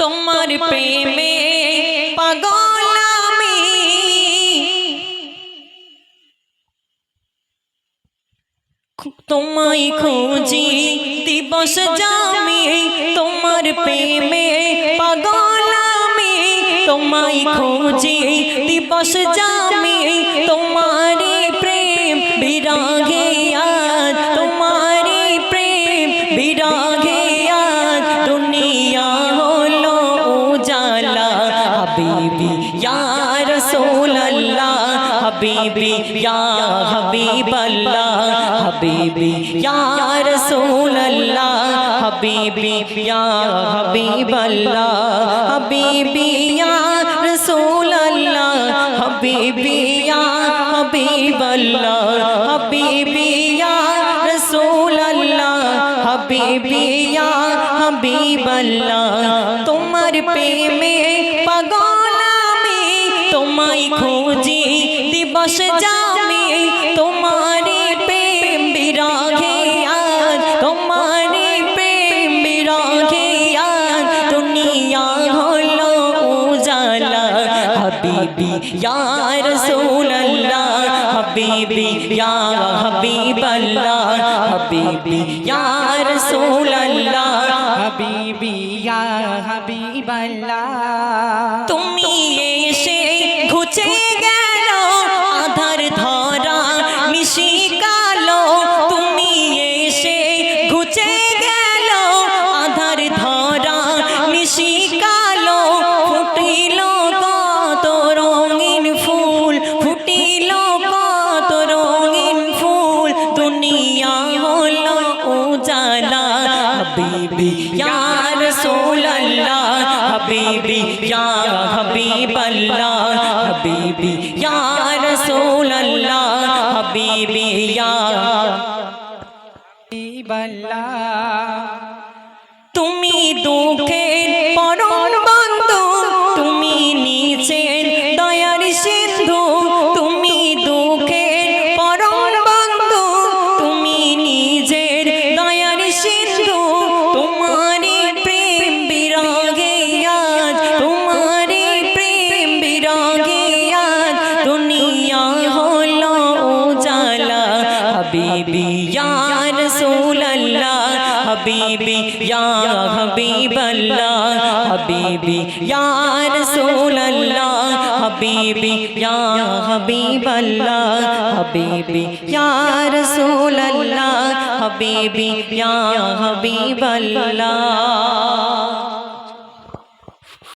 তোমার প্রেমে পাগল আমি তোমায় খুঁজি দিবস জামি তোমার প্রেমে পাগল আমি তোমায় খুঁজি দিবস জামি তোমারি রাসূলুল্লাহ হাবিবি ইয়া হাবিবাল্লাহ হাবিবি ইয়া রাসূলুল্লাহ হাবিবি ইয়া হাবিবাল্লাহ হাবিবি ইয়া রাসূলুল্লাহ হাবিবি ইয়া হাবিবাল্লাহ হাবিবি ইয়া রাসূলুল্লাহ হাবিবি ইয়া হাবিবাল্লাহ তোমার প্রেমে পাগল আমি তোমায় খুঁজি, দিবস জামি, তোমারি প্রেম বিরাগে আজ তোমারি প্রেম বিরাগে আজ দুনিয়া হলো উজালা। হাবিবি ইয়া রাসূলুল্লাহ, হাবিবি ইয়া হাবিবাল্লাহ, হাবিবি ইয়া রাসূলুল্লাহ, হাবিবি ইয়া হাবিবাল্লাহ। তুমি এসে হাবিবি, ইয়া রাসূলুল্লাহ, হাবিবি, ইয়া হাবিবাল্লাহ, হাবিবি, ইয়া রাসূলুল্লাহ, হাবিবি, ইয়া হাবিবাল্লাহ। তুমি দুঃখের পরম হাবিবি ইয়া রাসূলুল্লাহ হাবিবি ইয়া হাবিবাল্লাহ হাবিবি ইয়া রাসূলুল্লাহ হাবিবি ইয়া হাবিবাল্লাহ হাবিবি ইয়া রাসূলুল্লাহ হাবিবি ইয়া হাবিবাল্লাহ